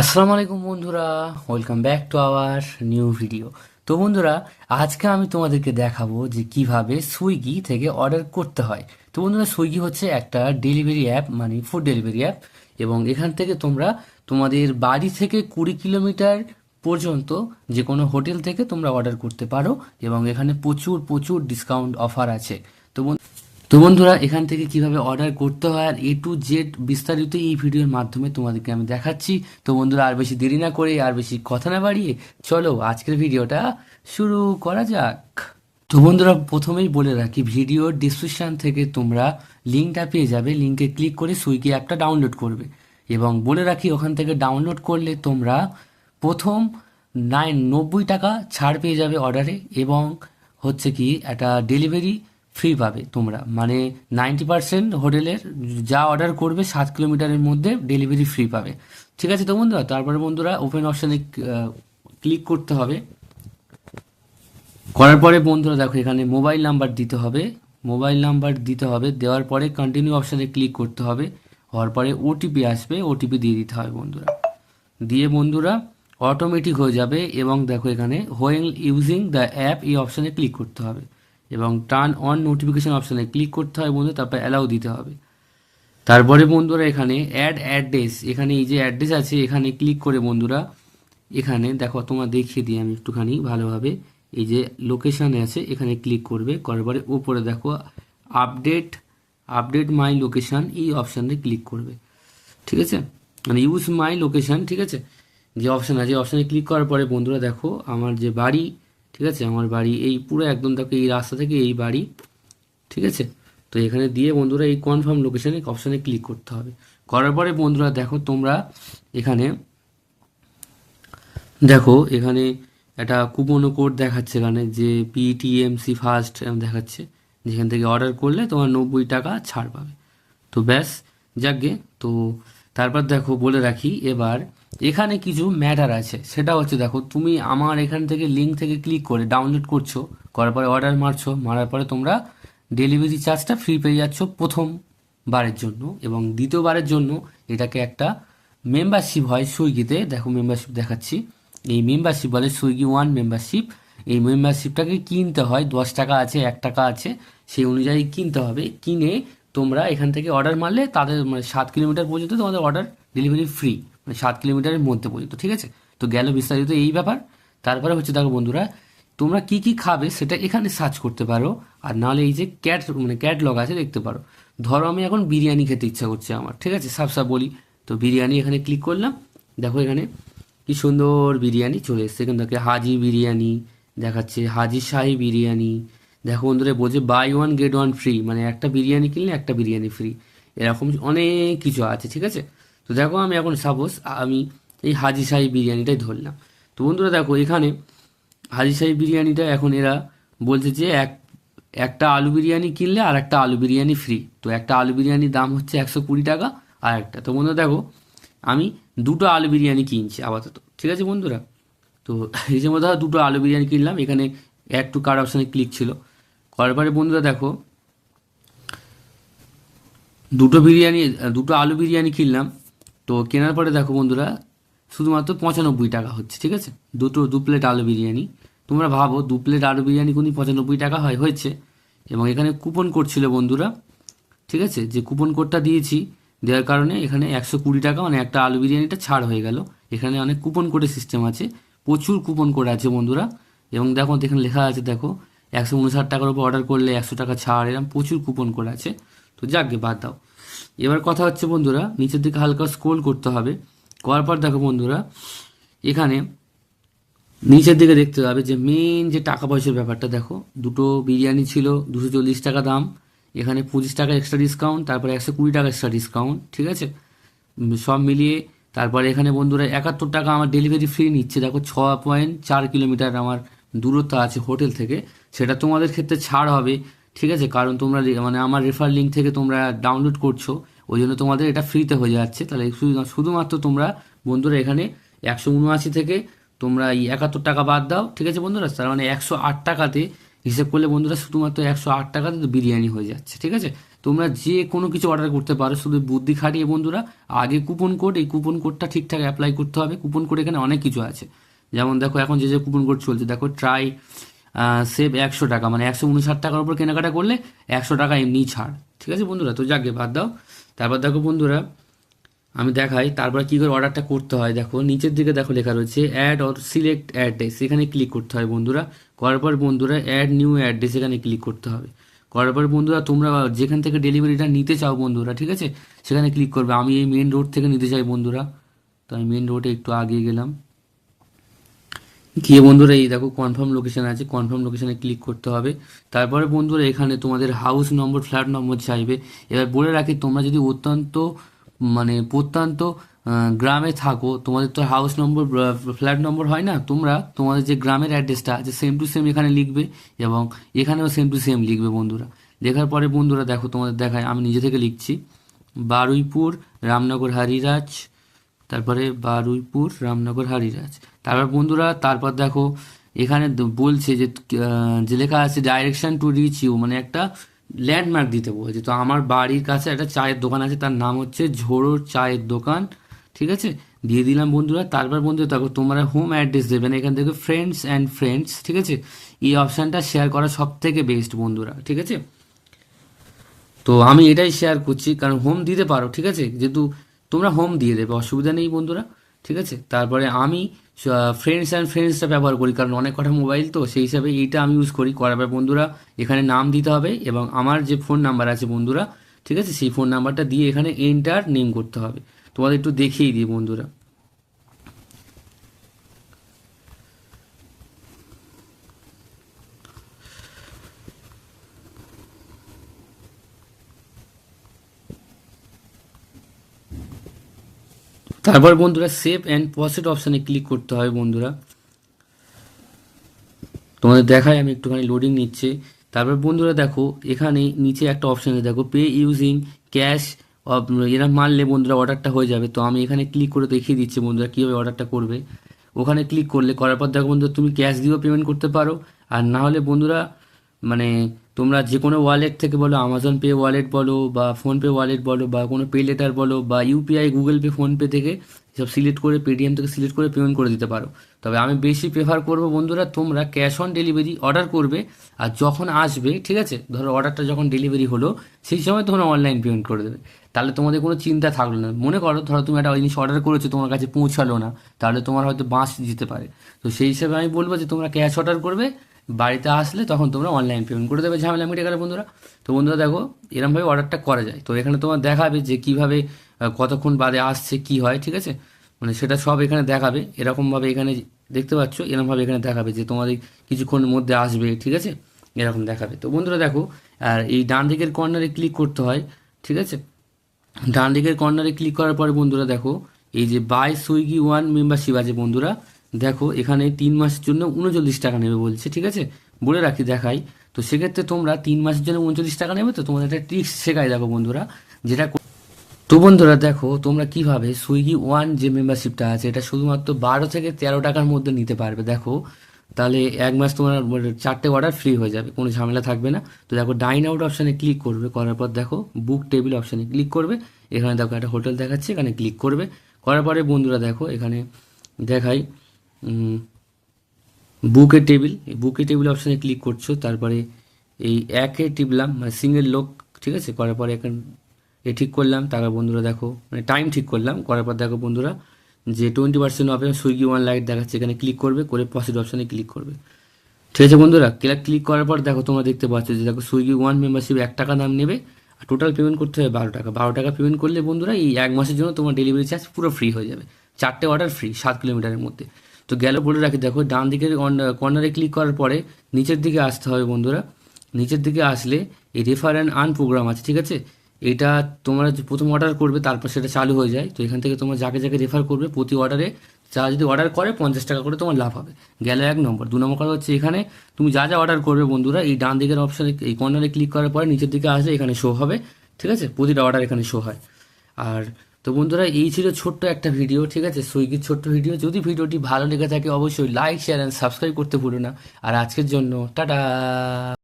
আসসালামু আলাইকুম বন্ধুরা welcome back to our new video তো বন্ধুরা, আজকে আমি তোমাদেরকে দেখাবো যে কীভাবে সুইগি থেকে অর্ডার করতে হয়। তো বন্ধুরা, সুইগি হচ্ছে একটা ডেলিভারি অ্যাপ মানে ফুড ডেলিভারি অ্যাপ এবং এখান থেকে তোমরা তোমাদের বাড়ি থেকে কুড়ি কিলোমিটার পর্যন্ত যে কোনো হোটেল থেকে তোমরা অর্ডার করতে পারো, এবং এখানে প্রচুর প্রচুর ডিসকাউন্ট অফার আছে। তো বন্ধু- তো বন্ধুরা, এখান থেকে কীভাবে অর্ডার করতে হয় আর এ টু জেড বিস্তারিত এই ভিডিওর মাধ্যমে তোমাদেরকে আমি দেখাচ্ছি। তো বন্ধুরা, আর বেশি দেরি না করে, আর বেশি কথা না বাড়িয়ে চলো আজকের ভিডিওটা শুরু করা যাক। তো বন্ধুরা, প্রথমেই বলে রাখি, ভিডিওর ডিসক্রিপশন থেকে তোমরা লিঙ্কটা পেয়ে যাবে। লিঙ্কে ক্লিক করে সুইগি অ্যাপটা ডাউনলোড করবে। এবং বলে রাখি, ওখান থেকে ডাউনলোড করলে তোমরা প্রথম নাইন নব্বই টাকা ছাড় পেয়ে যাবে অর্ডারে এবং হচ্ছে কি, একটা ডেলিভারি ফ্রি পাবে তোমরা। মানে নাইনটি পার্সেন্ট হোটেলের যা অর্ডার করবে সাত কিলোমিটারের মধ্যে ডেলিভারি ফ্রি পাবে। ঠিক আছে তো বন্ধুরা? তারপরে বন্ধুরা ওপেন অপশানে ক্লিক করতে হবে। করার পরে বন্ধুরা দেখো এখানে মোবাইল নাম্বার দিতে হবে। মোবাইল নাম্বার দিতে হবে, দেওয়ার পরে কন্টিনিউ অপশানে ক্লিক করতে হবে। হওয়ার পরে ওটিপি আসবে ওটিপি দিয়ে দিতে হবে বন্ধুরা। দিয়ে বন্ধুরা অটোমেটিক হয়ে যাবে এবং দেখো এখানে হোয়েল ইউজিং দ্য অ্যাপ এই অপশানে ক্লিক করতে হবে। এবং টার্ন অন নোটিফিকেশান অপশানে ক্লিক করতে হয় বন্ধু তারপর অ্যালাউ দিতে হবে। তারপরে বন্ধুরা এখানে অ্যাড অ্যাড্রেস এখানে এই যে অ্যাড্রেস আছে, এখানে ক্লিক করে বন্ধুরা, এখানে দেখো তোমার দেখিয়ে দিই আমি একটুখানি ভালোভাবে। এই যে লোকেশানে আছে, এখানে ক্লিক করবে, করার পরে উপরে দেখো আপডেট আপডেট মাই লোকেশান এই অপশানে ক্লিক করবে। ঠিক আছে? মানে ইউজ মাই লোকেশান ঠিক আছে? যে অপশান আছে অপশানে ক্লিক করার পরে বন্ধুরা দেখো, আমার যে বাড়ি ঠিক আছে? আমার বাড়ি এই পুরো একদম দেখো, এই রাস্তা থেকে এই বাড়ি, ঠিক আছে? তো এখানে দিয়ে বন্ধুরা এই কনফার্ম লোকেশানে অপশানে ক্লিক করতে হবে। করার পরে বন্ধুরা দেখো, তোমরা এখানে, দেখো, এখানে একটা কুপনও কোড দেখাচ্ছে এখানে যে পিটিএমসি ফার্স্ট দেখাচ্ছে, যেখান থেকে অর্ডার করলে তোমার নব্বই টাকা ছাড় পাবে। তো ব্যাস যাকগে তো তারপর দেখো, বলে রাখি, এবার এখানে কিছু ম্যাটার আছে। সেটা হচ্ছে দেখো, তুমি আমার এখান থেকে লিঙ্ক থেকে ক্লিক করে ডাউনলোড করছ, করার পরে অর্ডার মারছো, মারার পরে তোমরা ডেলিভারি চার্জটা ফ্রি পেয়ে যাচ্ছ প্রথম বারের জন্য এবং দ্বিতীয়বারের জন্য এটাকে একটা মেম্বারশিপ হয় সুইগিতে। দেখো মেম্বারশিপ দেখাচ্ছি। এই মেম্বারশিপ বলে সুইগি ওয়ান মেম্বারশিপ এই মেম্বারশিপটাকে কিনতে হয়, দশ টাকা আছে, এক টাকা আছে, সেই অনুযায়ী কিনতে হবে। কিনে তোমরা এখান থেকে অর্ডার মারলে তাদের মানে সাত কিলোমিটার পর্যন্ত তোমাদের অর্ডার ডেলিভারি ফ্রি মানে সাত কিলোমিটারের মধ্যে পর্যন্ত, ঠিক আছে? তো গেল বিস্তারিত এই ব্যাপার। তারপরে হচ্ছে দেখো বন্ধুরা, তোমরা কি কি খাবে সেটা এখানে সার্চ করতে পারো, আর নাহলে এই যে ক্যাট মানে ক্যাটলগ আছে দেখতে পারো। ধরো আমি এখন বিরিয়ানি খেতে ইচ্ছা করছে আমার, ঠিক আছে? সাফ সাফ বলি। তো বিরিয়ানি এখানে ক্লিক করলাম। দেখো এখানে কি সুন্দর বিরিয়ানি চলে এসছে। এখান থেকে হাজি বিরিয়ানি, দেখাচ্ছে হাজি শাহি বিরিয়ানি। দেখো বন্ধুরা বোঝে buy one get one free মানে একটা বিরিয়ানি কিনলে একটা বিরিয়ানি ফ্রি এরকম অনেক কিছু আছে, ঠিক আছে? তো দেখো আমি এখন সাপোজ আমি এই হাজি সাহি বিরিয়ানিটাই ধরলাম। তো বন্ধুরা দেখো, এখানে হাজি সাহি বিরিয়ানিটা এখন এরা বলছে যে এক, একটা আলু বিরিয়ানি কিনলে আর একটা আলু বিরিয়ানি ফ্রি তো একটা আলু বিরিয়ানির দাম হচ্ছে একশো কুড়ি টাকা আর একটা। তো বন্ধুরা দেখো, আমি দুটো আলু বিরিয়ানি কিনছি আপাতত, ঠিক আছে বন্ধুরা? তো এই যে মধ্যে দুটো আলু বিরিয়ানি কিনলাম, এখানে অ্যাড টু কার্ড অপশানে ক্লিক ছিল। করার পরে বন্ধুরা দেখো, দুটো বিরিয়ানি, দুটো আলু বিরিয়ানি কিনলাম। তো কেনার পরে দেখো বন্ধুরা, শুধুমাত্র পঁচানব্বই টাকা হচ্ছে, ঠিক আছে? দুটো, দু প্লেট আলু বিরিয়ানি। তোমরা ভাবো, দু প্লেট আলু বিরিয়ানি কোনই পঁচানব্বই টাকা হয়, হয়েছে। এবং এখানে কুপন কোড ছিল বন্ধুরা, ঠিক আছে? যে কুপন কোডটা দিয়েছি, দেওয়ার কারণে এখানে একশো কুড়ি টাকা মানে একটা আলু বিরিয়ানিটা ছাড় হয়ে গেল। এখানে অনেক কুপন কোডের সিস্টেম আছে, প্রচুর কুপন কোড আছে বন্ধুরা। এবং দেখো, এখানে লেখা আছে, দেখো, একশো উনষাট টাকার উপর অর্ডার করলে একশো টাকা ছাড় এরকম প্রচুর কুপন কোড আছে। তো যাকগে বাদ দাও। এবার কথা হচ্ছে বন্ধুরা, নিচের দিকে হালকা স্ক্রোল করতে হবে। করার পর দেখো বন্ধুরা, এখানে নিচের দিকে দেখতে হবে যে মেন যে টাকা পয়সার ব্যাপারটা দেখো, দুটো বিরিয়ানি ছিল, দুশো চল্লিশ টাকা দাম, এখানে পঁচিশ টাকা এক্সট্রা ডিসকাউন্ট তারপরে একশো কুড়ি টাকা এক্সট্রা ডিসকাউন্ট ঠিক আছে? সব মিলিয়ে তারপরে এখানে বন্ধুরা একাত্তর টাকা আমার ডেলিভারি ফ্রি নিচ্ছে। দেখো ছ পয়েন্ট চার কিলোমিটার আমার দূরত্ব আছে হোটেল থেকে, সেটা তোমাদের ক্ষেত্রে ছাড় হবে। ঠিক আছে? কারণ তোমরা মানে আমার রেফার লিঙ্ক থেকে তোমরা ডাউনলোড করছ, ওই জন্য তোমাদের এটা ফ্রিতে হয়ে যাচ্ছে। তাহলে শুধু- শুধুমাত্র তোমরা বন্ধুরা এখানে একশো উনআশি থেকে তোমরা এই একাত্তর টাকা বাদ দাও, ঠিক আছে বন্ধুরা? তার মানে একশো আট টাকাতে হিসেব করলে বন্ধুরা শুধুমাত্র একশো আট টাকাতে তো বিরিয়ানি হয়ে যাচ্ছে, ঠিক আছে? তোমরা যে কোনো কিছু অর্ডার করতে পারো, শুধু বুদ্ধি খাটিয়ে বন্ধুরা, আগে কুপন কোড এই কুপন কোডটা ঠিকঠাক অ্যাপ্লাই করতে হবে। কুপন কোড এখানে অনেক কিছু আছে। যেমন দেখো, এখন যে যে কুপন কোড চলছে, দেখো ট্রাই সেভ একশো টাকা মানে একশো উনষাট টাকার উপর কেনাকাটা করলে একশো টাকা এমনি ছাড়। ঠিক আছে বন্ধুরা? তো যাকে বাদ দাও। তারপর দেখো বন্ধুরা, আমি দেখাই। তারপর কি করে অর্ডারটা করতে হয়? দেখো, নিচের দিকে দেখো লেখা রয়েছে অ্যাড অর সিলেক্ট অ্যাড্রেস এখানে ক্লিক করতে হয় বন্ধুরা। করার পর বন্ধুরা অ্যাড নিউ অ্যাড্রেস এখানে ক্লিক করতে হবে। করার পর বন্ধুরা, তোমরা যেখান থেকে ডেলিভারিটা নিতে চাও বন্ধুরা, ঠিক আছে? সেখানে ক্লিক করবে। আমি এই মেন রোড থেকে নিতে চাই বন্ধুরা। তো আমি মেন রোডে একটু আগে গেলাম। গিয়ে বন্ধুরা এই দেখো কনফার্ম লোকেশান আছে কনফার্ম লোকেশানে ক্লিক করতে হবে। তারপরে বন্ধুরা এখানে তোমাদের হাউস নম্বর ফ্ল্যাট নম্বর চাইবে। এবার বলে রাখি, তোমরা যদি অত্যন্ত মানে প্রত্যন্ত গ্রামে থাকো, তোমাদের তো হাউস নম্বর ফ্ল্যাট নম্বর হয় না, তোমরা তোমাদের যে গ্রামের অ্যাড্রেসটা আছে সেম টু সেম এখানে লিখবে এবং এখানেও সেম টু সেম লিখবে বন্ধুরা। লেখার পরে বন্ধুরা দেখো তোমাদের দেখায়, আমি নিজে থেকে লিখছি। বারুইপুর, রামনগর, হারিরাজ তারপরে বারুইপুর, রামনগর, হারিরাজ। তারপর বন্ধুরা, তারপর দেখো, এখানে বলছে যে যে লেখা আছে ডাইরেকশন টু রিচ ইউ মানে একটা ল্যান্ডমার্ক দিতে বলছে। তো আমার বাড়ির কাছে একটা চায়ের দোকান আছে, তার নাম হচ্ছে ঝোড়োর চায়ের দোকান, ঠিক আছে? দিয়ে দিলাম বন্ধুরা, তারপর বন্ধুরা দেখো তোমরা হোম অ্যাড্রেস দেবেন এখান থেকে ফ্রেন্ডস অ্যান্ড ফ্রেন্ডস ঠিক আছে? এই অপশানটা শেয়ার করা সব থেকে বেস্ট বন্ধুরা, ঠিক আছে? তো আমি এটাই শেয়ার করছি, কারণ হোম দিতে পারো, ঠিক আছে? যেহেতু তোমরা হোম দিয়ে দেবে, অসুবিধা নেই বন্ধুরা, ঠিক আছে? তারপরে আমি ফ্রেন্ডস অ্যান্ড ফ্রেন্ডসটা ব্যবহার করি, কারণ অনেক কটা মোবাইল তো, সেই হিসাবে এইটা আমি ইউজ করি, করার পর বন্ধুরা এখানে নাম দিতে হবে এবং আমার যে ফোন নাম্বার আছে বন্ধুরা, ঠিক আছে? সেই ফোন নাম্বারটা দিয়ে এখানে এন্টার নেম করতে হবে। তোমাদের একটু দেখিয়ে দিই বন্ধুরা। তারপর বন্ধুরা সেভ অ্যান্ড পসেট অপশানে ক্লিক করতে হয় বন্ধুরা। তোমাদের দেখায় আমি একটুখানি লোডিং নিচ্ছে। তারপর বন্ধুরা দেখো, এখানে নিচে একটা অপশান আছে, দেখো পে ইউজিং ক্যাশ এরা মারলে বন্ধুরা অর্ডারটা হয়ে যাবে। তো আমি এখানে ক্লিক করে দেখিয়ে দিচ্ছি বন্ধুরা কীভাবে অর্ডারটা করবে। ওখানে ক্লিক করলে, করার পর দেখো বন্ধুরা তুমি ক্যাশ দিয়েও পেমেন্ট করতে পারো। আর না হলে বন্ধুরা মানে তোমরা যে কোনো ওয়ালেট থেকে বলো আমাজন পে ওয়ালেট বলো, বা ফোনপে ওয়ালেট বলো, বা কোনো পে লেটার বলো, বা ইউপিআই গুগল পে ফোনপে থেকে সব সিলেক্ট করে পেটিএম থেকে সিলেক্ট করে পেমেন্ট করে দিতে পারো। তবে আমি বেশি প্রেফার করব বন্ধুরা, তোমরা ক্যাশ অন ডেলিভারি অর্ডার করবে, আর যখন আসবে, ঠিক আছে? ধরো অর্ডারটা যখন ডেলিভারি হলো, সেই সময় তোমরা অনলাইন পেমেন্ট করে দেবে। তাহলে তোমাদের কোনো চিন্তা থাকল না। মনে করো, ধরো তুমি একটা জিনিস অর্ডার করেছ, তোমার কাছে পৌঁছালো না, তাহলে তোমার হয়তো বাঁশ যেতে পারে। তো সেই হিসাবে আমি বলব যে তোমরা ক্যাশ অর্ডার করবে বাড়িতে আসলে তখন তোমরা অনলাইন পেমেন্ট করে দেবে ঝামেলা মিটে গেলে বন্ধুরা। তো বন্ধুরা দেখো, এরমভাবে অর্ডারটা করা যায়। তো এখানে তোমার দেখাবে যে কীভাবে কতক্ষণ বাদে আসছে, কি হয়, ঠিক আছে? মানে সেটা সব এখানে দেখাবে। এরকমভাবে এখানে দেখতে পাচ্ছ এরকমভাবে এখানে দেখাবে যে তোমাদের কিছুক্ষণের মধ্যে আসবে, ঠিক আছে? এরকম দেখাবে। তো বন্ধুরা দেখো, আর এই ডান দিকের কর্নারে ক্লিক করতে হয়, ঠিক আছে? ডান দিকের কর্নারে ক্লিক করার পরে বন্ধুরা দেখো, এই যে বাই সুইগি ওয়ান মেম্বারশিপ আছে বন্ধুরা দেখো, এখানে তিন মাসের জন্য উনচল্লিশ টাকা নেবে বলছে, ঠিক আছে? বলে রাখি, দেখাই। তো সেক্ষেত্রে তোমরা তিন মাসের জন্য উনচল্লিশ টাকা নেবে, তো তোমাদের একটা ট্রিক্স শেখাই দেখো বন্ধুরা, যেটা তো বন্ধুরা দেখো, তোমরা কীভাবে সুইগি ওয়ান যে মেম্বারশিপটা আছে, এটা শুধুমাত্র বারো থেকে তেরো টাকার মধ্যে নিতে পারবে, দেখো। তাহলে এক মাস তোমার চারটে অর্ডার ফ্রি হয়ে যাবে, কোনো ঝামেলা থাকবে না। তো দেখো ডাইন আউট অপশানে ক্লিক করবে, করার পর দেখো বুক টেবিল অপশানে ক্লিক করবে। এখানে দেখো একটা হোটেল দেখাচ্ছে, এখানে ক্লিক করবে। করার পরে বন্ধুরা দেখো, এখানে দেখাই। বুকে টেবিল, এই বুকে টেবিল অপশানে ক্লিক করছ, তারপরে এই একে টিপলাম মানে সিঙ্গেল লোক, ঠিক আছে? করার পরে এখন এ ঠিক করলাম, তারপর বন্ধুরা দেখো মানে টাইম ঠিক করলাম, করার পর দেখো বন্ধুরা, যে টোয়েন্টি পার্সেন্ট অফে সুইগি ওয়ান লাইট দেখাচ্ছে, এখানে ক্লিক করবে, করে পসিট অপশানে ক্লিক করবে। ঠিক আছে বন্ধুরা? ক্লিক ক্লিক করার পর দেখো তোমরা দেখতে পাচ্ছ যে দেখো সুইগি ওয়ান মেম্বারশিপ এক টাকা দাম নেবে, আর টোটাল পেমেন্ট করতে হবে বারো টাকা। বারো টাকা পেমেন্ট করলে বন্ধুরা এই এক মাসের জন্য তোমার ডেলিভারি চার্জ পুরো ফ্রি হয়ে যাবে। চারটে অর্ডার ফ্রি সাত কিলোমিটারের মধ্যে। তো গেল বলে রাখি, দেখো ডান দিকের কর্নারে ক্লিক করার পরে নিচের দিকে আসতে হবে বন্ধুরা। নিচের দিকে আসলে এই রেফার অ্যান্ড আর্ন প্রোগ্রাম আছে, ঠিক আছে? এটা তোমরা প্রথম অর্ডার করবে, তারপর সেটা চালু হয়ে যায়। তো এখান থেকে তোমরা যাকে যাকে রেফার করবে, প্রতি অর্ডারে যা যদি অর্ডার করে, পঞ্চাশ টাকা করে তোমার লাভ হবে। গেল এক নম্বর। দু নম্বর কথা হচ্ছে এখানে তুমি যা যা অর্ডার করবে বন্ধুরা, এই ডান দিকের অপশানে এই কর্নারে ক্লিক করার পরে নিচের দিকে আসলে এখানে শো হবে, ঠিক আছে? প্রতিটা অর্ডার এখানে শো হয়। আর তো বন্ধুরা, এই ছিল ছোট্ট একটা ভিডিও ঠিক আছে? সুইগির ছোট্ট ভিডিও যদি ভিডিওটি ভালো লেগে থাকে, অবশ্যই লাইক শেয়ার অ্যান্ড সাবস্ক্রাইব করতে ভুলো না। আর আজকের জন্য, টাটা!